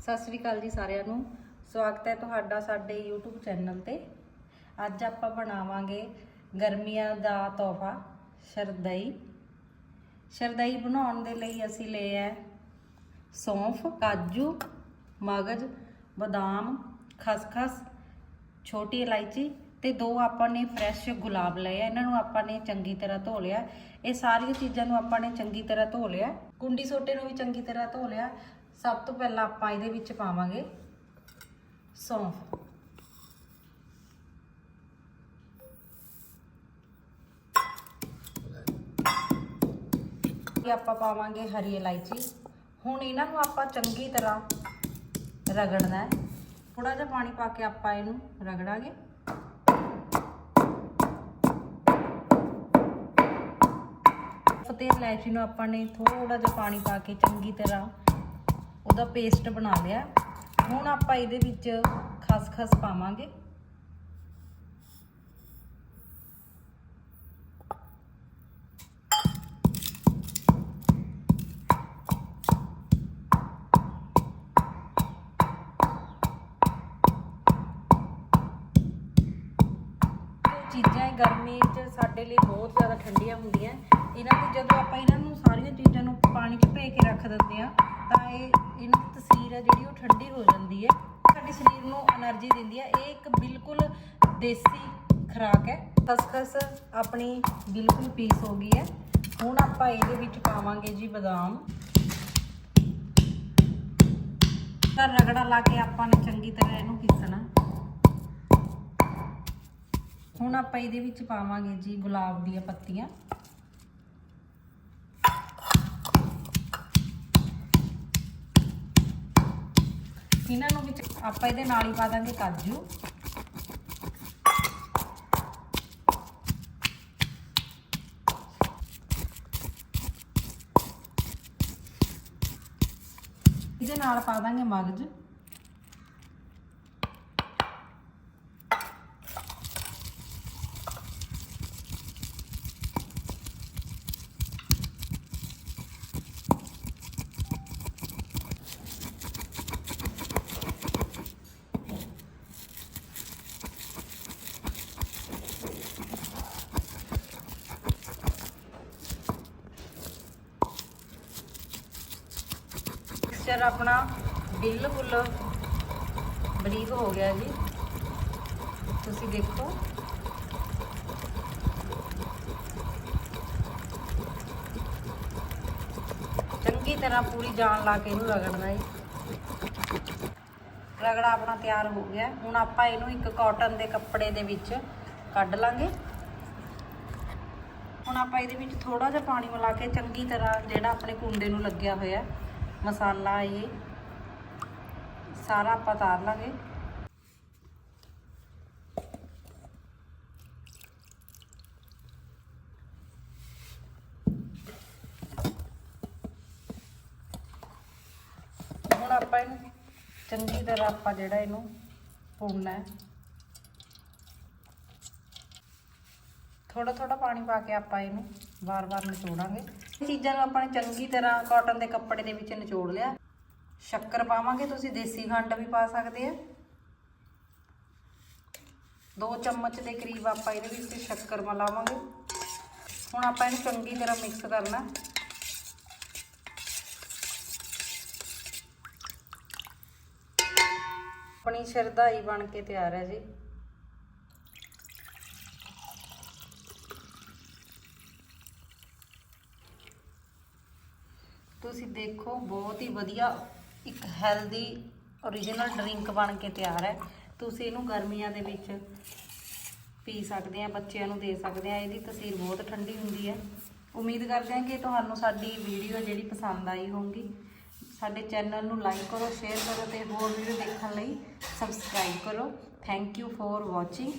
ਸਤਿ ਸ੍ਰੀ ਅਕਾਲ ਜੀ ਸਾਰਿਆਂ ਨੂੰ। ਸਵਾਗਤ ਹੈ ਤੁਹਾਡਾ ਸਾਡੇ YouTube ਚੈਨਲ ਤੇ। ਅੱਜ ਆਪਾਂ ਬਣਾਵਾਂਗੇ ਗਰਮੀਆਂ ਦਾ ਤੋਹਫਾ, ਸ਼ਰਦਈ। ਸ਼ਰਦਈ ਬਣਾਉਣ ਦੇ ਲਈ ਅਸੀਂ ਲਏ ਹੈ ਸੌਂਫ, ਕਾਜੂ, ਮਗਜ, ਬਦਾਮ, ਖਸਖਸ, ਛੋਟੀ ਇਲਾਇਚੀ ਤੇ ਦੋ ਆਪਾਂ ਨੇ ਫਰੈਸ਼ ਗੁਲਾਬ ਲਏ ਆ ਇਹਨਾਂ ਨੂੰ ਆਪਾਂ ਨੇ ਚੰਗੀ ਤਰ੍ਹਾਂ ਧੋ ਲਿਆ। ਇਹ ਸਾਰੀਆਂ ਚੀਜ਼ਾਂ ਨੂੰ ਆਪਾਂ ਨੇ ਚੰਗੀ ਤਰ੍ਹਾਂ ਧੋ ਲਿਆ। ਕੁੰਡੀ ਸੋਟੇ ਨੂੰ ਵੀ ਚੰਗੀ ਤਰ੍ਹਾਂ ਧੋ ਲਿਆ। ਸਭ ਤੋਂ ਪਹਿਲਾਂ ਆਪਾਂ ਇਹਦੇ ਵਿੱਚ ਪਾਵਾਂਗੇ ਸੌਂਫ। ਇਹ ਆਪਾਂ ਪਾਵਾਂਗੇ ਹਰੀ ਇਲਾਇਚੀ। ਹੁਣ ਇਹਨਾਂ ਨੂੰ ਆਪਾਂ ਚੰਗੀ ਤਰ੍ਹਾਂ ਰਗੜਨਾ ਹੈ। ਥੋੜਾ ਜਿਹਾ ਪਾਣੀ ਪਾ ਕੇ ਆਪਾਂ ਇਹਨੂੰ ਰਗੜਾਂਗੇ। ਫਤੇ ਇਲਾਇਚੀ ਨੂੰ ਆਪਾਂ ਨੇ ਥੋੜਾ ਜਿਹਾ ਪਾਣੀ ਪਾ ਕੇ ਚੰਗੀ ਤਰ੍ਹਾਂ ਉਹਦਾ ਪੇਸਟ ਬਣਾ ਲਿਆ। ਹੁਣ ਆਪਾਂ ਇਹਦੇ ਵਿੱਚ ਖਸਖਸ ਪਾਵਾਂਗੇ। ਚੀਜ਼ਾਂ ਗਰਮੀ 'ਚ ਸਾਡੇ ਲਈ ਬਹੁਤ ਜ਼ਿਆਦਾ ਠੰਡੀਆਂ ਹੁੰਦੀਆਂ। ਇਹਨਾਂ ਦੀ ਜਦੋਂ ਆਪਾਂ ਇਹਨਾਂ ਨੂੰ ਸਾਰੀਆਂ ਦੇਸੀ ਖੁਰਾਕ ਹੈ। ਖਸਖਸ ਆਪਣੀ ਬਿਲਕੁਲ ਪੀਸ ਹੋ ਗਈ ਹੈ। ਹੁਣ ਆਪਾਂ ਇਹਦੇ ਵਿੱਚ ਪਾਵਾਂਗੇ ਜੀ ਬਦਾਮ। ਤਾਂ ਰਗੜਾ ਲਾ ਕੇ ਆਪਾਂ ਨੇ ਚੰਗੀ ਤਰ੍ਹਾਂ ਇਹਨੂੰ ਪੀਸਣਾ। ਹੁਣ ਆਪਾਂ ਇਹਦੇ ਵਿੱਚ ਪਾਵਾਂਗੇ ਜੀ ਗੁਲਾਬ ਦੀਆਂ ਪੱਤੀਆਂ। ਇਹਨਾਂ ਨੂੰ ਵਿੱਚ ਆਪਾਂ ਇਹਦੇ ਨਾਲ ਹੀ ਪਾ ਦਾਂਗੇ ਕਾਜੂ। ਇਹਦੇ ਨਾਲ ਪਾ ਦਾਂਗੇ ਮਿਕਸਚਰ ਆਪਣਾ ਬਿਲਕੁਲ ਬਰੀਕ ਹੋ ਗਿਆ ਜੀ। ਤੁਸੀਂ ਦੇਖੋ। ਚੰਗੀ ਤਰ੍ਹਾਂ ਪੂਰੀ ਜਾਨ ਲਾ ਕੇ ਇਹਨੂੰ ਰਗੜਨਾ ਜੀ। ਰਗੜਾ ਆਪਣਾ ਤਿਆਰ ਹੋ ਗਿਆ। ਹੁਣ ਆਪਾਂ ਇਹਨੂੰ ਇੱਕ ਕਾਟਨ ਦੇ ਕੱਪੜੇ ਦੇ ਵਿੱਚ ਕੱਢ ਲਾਂਗੇ। ਹੁਣ ਆਪਾਂ ਇਹਦੇ ਵਿੱਚ ਥੋੜਾ ਜਿਹਾ ਪਾਣੀ ਮਿਲਾ ਕੇ ਚੰਗੀ ਤਰ੍ਹਾਂ ਜਿਹੜਾ ਆਪਣੇ ਕੁੰਡੇ ਨੂੰ ਲੱਗਿਆ ਹੋਇਆ ਮਸਾਲਾ ਇਹ। ਸਾਰਾ ਆਪਾਂ ਤਾਰ ਲਾਂਗੇ। ਹੁਣ ਆਪਾਂ ਇਹਨੂੰ ਚੰਗੀ ਤਰ੍ਹਾਂ ਆਪਾਂ ਜਿਹੜਾ ਇਹਨੂੰ ਭੁੰਨਣਾ ਹੈ। ਥੋੜਾ ਥੋੜਾ ਪਾਣੀ ਪਾ ਕੇ ਆਪਾਂ ਇਹਨੂੰ ਵਾਰ-ਵਾਰ ਨਿਚੋੜਾਂਗੇ। ਚੀਜ਼ਾਂ ਨੂੰ ਆਪਾਂ ਨੇ ਚੰਗੀ ਤਰ੍ਹਾਂ ਕਾਟਨ ਦੇ ਕੱਪੜੇ ਦੇ ਵਿੱਚ ਨਿਚੋੜ ਲਿਆ। ਸ਼ੱਕਰ ਪਾਵਾਂਗੇ ਤੁਸੀਂ, ਦੇਸੀ ਖੰਡ ਵੀ ਪਾ ਸਕਦੇ ਆ। ਦੋ ਚਮਚ ਦੇ ਕਰੀਬ ਆਪਾਂ ਇਹਦੇ ਵਿੱਚ ਸ਼ੱਕਰ ਮਿਲਾਵਾਂਗੇ। ਹੁਣ ਆਪਾਂ ਇਹਨੂੰ ਚੰਗੀ ਤਰ੍ਹਾਂ ਮਿਕਸ ਕਰਨਾ। ਆਪਣੀ ਸ਼ਰਦਾਈ ਬਣ ਕੇ ਤਿਆਰ ਹੈ ਜੀ। ਤੁਸੀਂ ਦੇਖੋ, ਬਹੁਤ ਹੀ ਵਧੀਆ ਇੱਕ ਹੈਲਦੀ origignal ਡਰਿੰਕ ਬਣ ਕੇ ਤਿਆਰ ਹੈ। ਤੁਸੀਂ ਇਹਨੂੰ ਗਰਮੀਆਂ ਦੇ ਵਿੱਚ ਪੀ ਸਕਦੇ ਆ, ਬੱਚਿਆਂ ਨੂੰ ਦੇ ਸਕਦੇ ਆ। ਇਹਦੀ ਤਸੀਰ ਬਹੁਤ ਠੰਡੀ ਹੁੰਦੀ ਹੈ। ਉਮੀਦ ਕਰਦੇ ਹਾਂ ਕਿ ਤੁਹਾਨੂੰ ਸਾਡੀ ਵੀਡੀਓ ਜਿਹੜੀ ਪਸੰਦ ਆਈ ਹੋਊਗੀ, ਸਾਡੇ ਚੈਨਲ ਨੂੰ ਲਾਈਕ ਕਰੋ ਸ਼ੇਅਰ ਕਰੋ ਤੇ ਹੋਰ ਵੀਡੀਓ ਦੇਖਣ ਲਈ ਸਬਸਕ੍ਰਾਈਬ ਕਰੋ। Thank you for watching